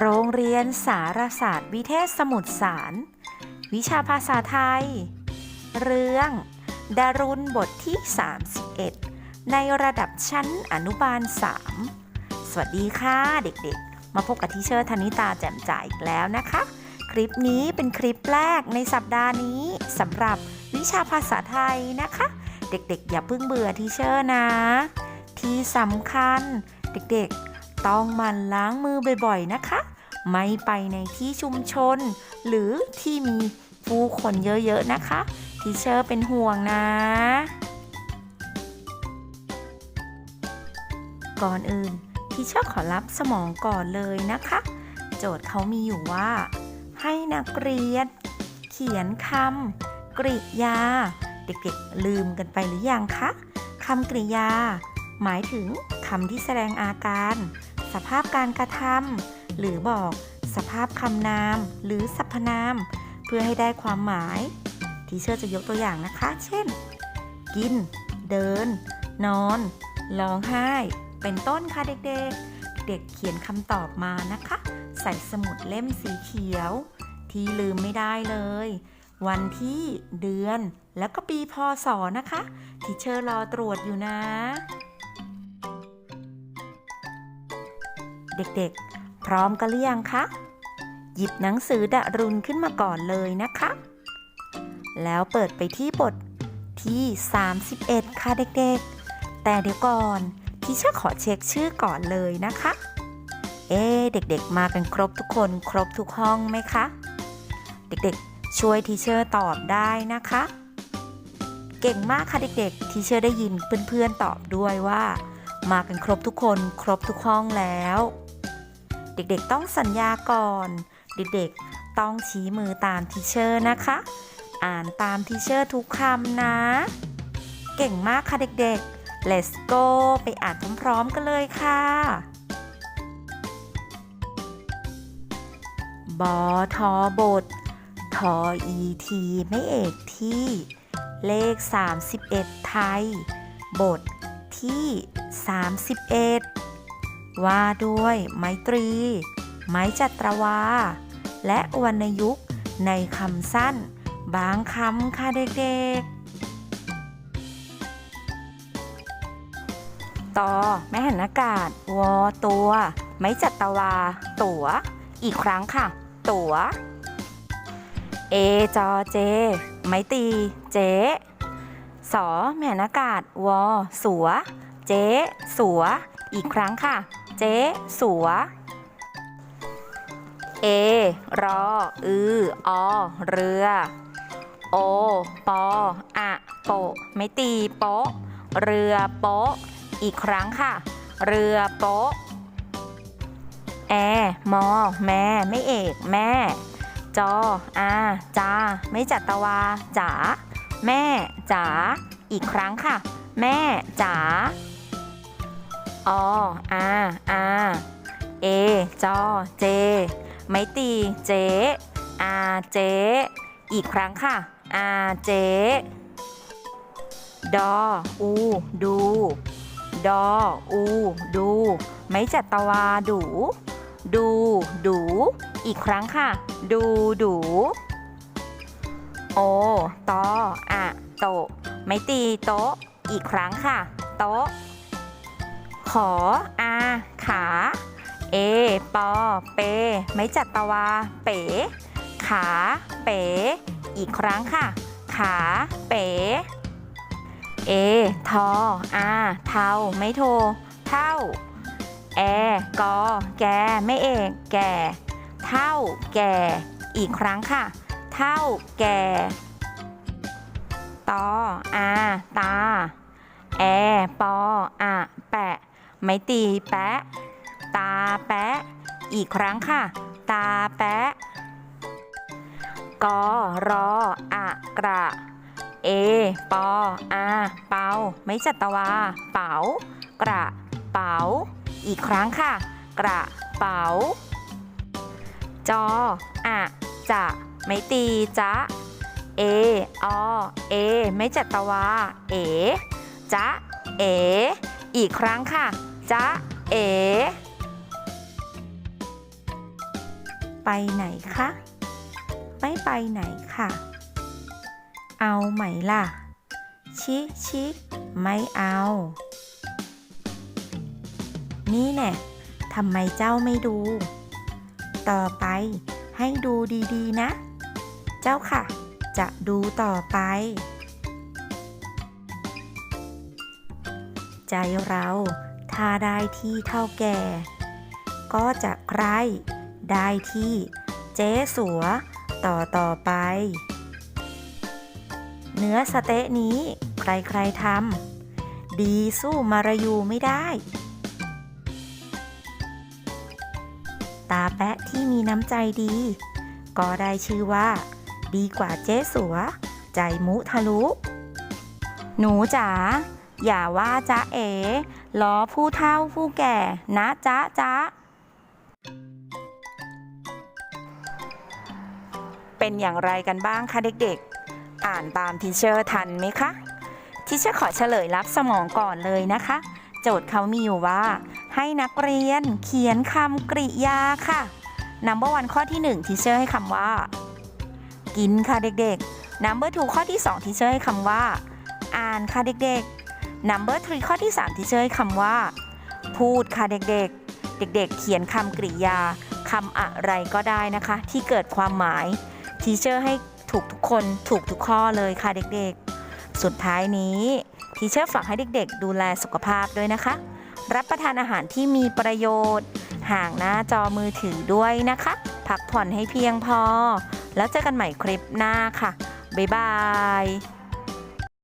โรงเรียนสารศาสตร์วิเทศสมุทรสาร วิชาภาษาไทย เรื่องดารุณบทที่ 31 ในระดับชั้นอนุบาล 3 สวัสดีค่ะเด็กๆ มาพบกับทีเชอร์ธนิตาแจ่มจ่ายอีกแล้วนะคะ คลิปนี้เป็นคลิปแรกในสัปดาห์นี้สำหรับวิชาภาษาไทยนะคะ เด็กๆ อย่าเพิ่งเบื่อทีเชอร์นะ ที่สำคัญเด็กๆต้องมันล้างมือบ่อยๆ นะคะ ไม่ไปในที่ชุมชน หรือที่มีผู้คนเยอะๆนะคะทีเชอร์เป็นห่วงนะ ก่อนอื่นทีเชอร์ขอรับสมองก่อนเลยนะคะ โจทย์เขามีอยู่ว่า ให้นักเรียน เขียนคำกริยา เด็กๆลืมกันไปหรือยังคะคำกริยา หมายถึงคำที่แสดงอาการ สภาพการกระทำ หรือบอกสภาพคำนาม หรือสรรพนาม เพื่อให้ได้ความหมาย ทีเชอร์จะยกตัวอย่างนะคะ เช่น กิน เดิน นอนร้องไห้ เป็นต้นค่ะเด็กๆ เด็กเขียนคำตอบมานะคะ ใส่สมุดเล่มสีเขียว ที่ลืมไม่ได้เลย วันที่เดือนแล้วก็ปีพศนะคะ ทีเชอร์รอตรวจอยู่นะ เด็กๆ พร้อมกันหรือยังคะ หยิบหนังสือดารุณขึ้นมาก่อนเลยนะคะ แล้วเปิดไปที่บทที่ 31 ค่ะเด็กๆ แต่เดี๋ยวก่อนทีเชอร์ขอเช็คชื่อก่อนเลยนะคะ เอ๊เด็กๆ มากันครบทุกคนครบทุกห้องไหมคะ เด็กๆ ช่วยทีเชอร์ตอบได้นะคะ เก่งมากค่ะเด็กๆ ทีเชอร์ได้ยินเพื่อนๆตอบด้วยว่า มากันครบทุกคนครบทุกห้องแล้ว เด็กๆต้องสัญญาก่อน เด็กๆต้องชี้มือตามทีเชอร์นะคะ อ่านตามทีเชอร์ทุกคำนะ เก่งมากค่ะเด็กๆ let's go ไปอ่านพร้อมๆกันเลยค่ะบอทอบท ทออีทีไม่เอกที่ เลข 31 ไทย บทที่ 31 ว่าด้วยไมตรี ไม้จัตรวา และวรรณยุกต์ในคำสั้น บางคำค่ะเด็กๆ ต่อแม่หันอากาศ วอตัว ไม้จัตวา ตัว อีกครั้งค่ะ ตัวเอจอเจ ไม้ตี เจสอแม่หันอากาศ วอ สัว เจสัว อีกครั้งค่ะ เจสัว เอ รอ อือ อ เรือ โอ ปอ อะโปไม่ตีโปะเรือโปะอีกครั้งค่ะ เรือโปะแอ มอ แม่ ไม่เอก แม่ จอ อาจา ไม่จัตวาจ๋า แม่จ๋า อีกครั้งค่ะ แม่จ๋า ออาอาเอจอเจ ไม่ตีเจอาเจ อีกครั้งค่ะอาเจ ดออูดู ดออูดู ไม่จัตวาดู ดูดู อีกครั้งค่ะ ดูดู โอตออะโต ไม่ตีโต อีกครั้งค่ะ โต ออาขา เอ ปอ เป ไม่จัดตวา เป๋ ขา เป๋ อีกครั้งค่ะ ขา เป๋ เอ ทอ อา เทา ไม่โท เท่า แอ กอ แก ไม่เอก แก่ เท่า แก่ อีกครั้งค่ะ เท่า แก่ ตอ อา ตา แอ ปอ อะ แปะ ไม่ตีแปะ ตาแปะ อีกครั้งค่ะ ตาแปะ กอรออะกระ เอ ปออาเปาไม่จัตวา เป๋า กระ เป๋า อีกครั้งค่ะ กระเป๋า จออะจะไม่ตีจะเอ อ เอ ไม่จัตวา เอ จะ เอ อีกครั้งค่ะ จ๊ะเอไปไหนคะ ไม่ไปไหนค่ะ เอาไหมล่ะ ชิชิไม่เอา นี่แน่ทำไมเจ้าไม่ดู ต่อไปให้ดูดีๆนะ เจ้าค่ะ จะดูต่อไป ใจเรา ถ้าได้ที่เท่าแก่ ก็จะใครได้ที่เจ๊สัวต่อต่อไป เนื้อสเต๊ะนี้ใครๆทำดีสู้มารายูไม่ได้ ตาแปะที่มีน้ำใจดี ก็ได้ชื่อว่า ดีกว่าเจ๊สัว ใจมุทะลุ หนูจ๋าอย่าว่าจ๊ะเอ๋ ล้อผู้เฒ่าผู้แก่ นะจ๊ะจ๊ะเป็นอย่างไรกันบ้างคะเด็กๆ อ่านตามทีเชอร์ทันไหมคะทีเชอร์ขอเฉลยรับสมองก่อนเลยนะคะ โจทย์เขามีอยู่ว่า ให้นักเรียนเขียนคำกริยาค่ะ number one ข้อที่ 1 ทีเชอร์ให้คำว่า กินค่ะเด็กๆ number two ข้อที่ 2 ทีเชอร์ให้คำว่า อ่านค่ะเด็กๆ number three ข้อที่ 3 ทีเชอร์ให้คำว่า พูดค่ะเด็กๆ เด็กๆ เขียนคำกริยาคำอะไรก็ได้นะคะ ที่เกิดความหมายทีเชอร์ให้ถูกทุกคนถูกทุกข้อเลยค่ะเด็กๆ สุดท้ายนี้ทีเชอร์ฝากให้เด็กๆ ดูแลสุขภาพด้วยนะคะ รับประทานอาหารที่มีประโยชน์ ห่างหน้าจอมือถือด้วยนะคะ พักผ่อนให้เพียงพอ แล้วเจอกันใหม่คลิปหน้าค่ะ บ๊ายบาย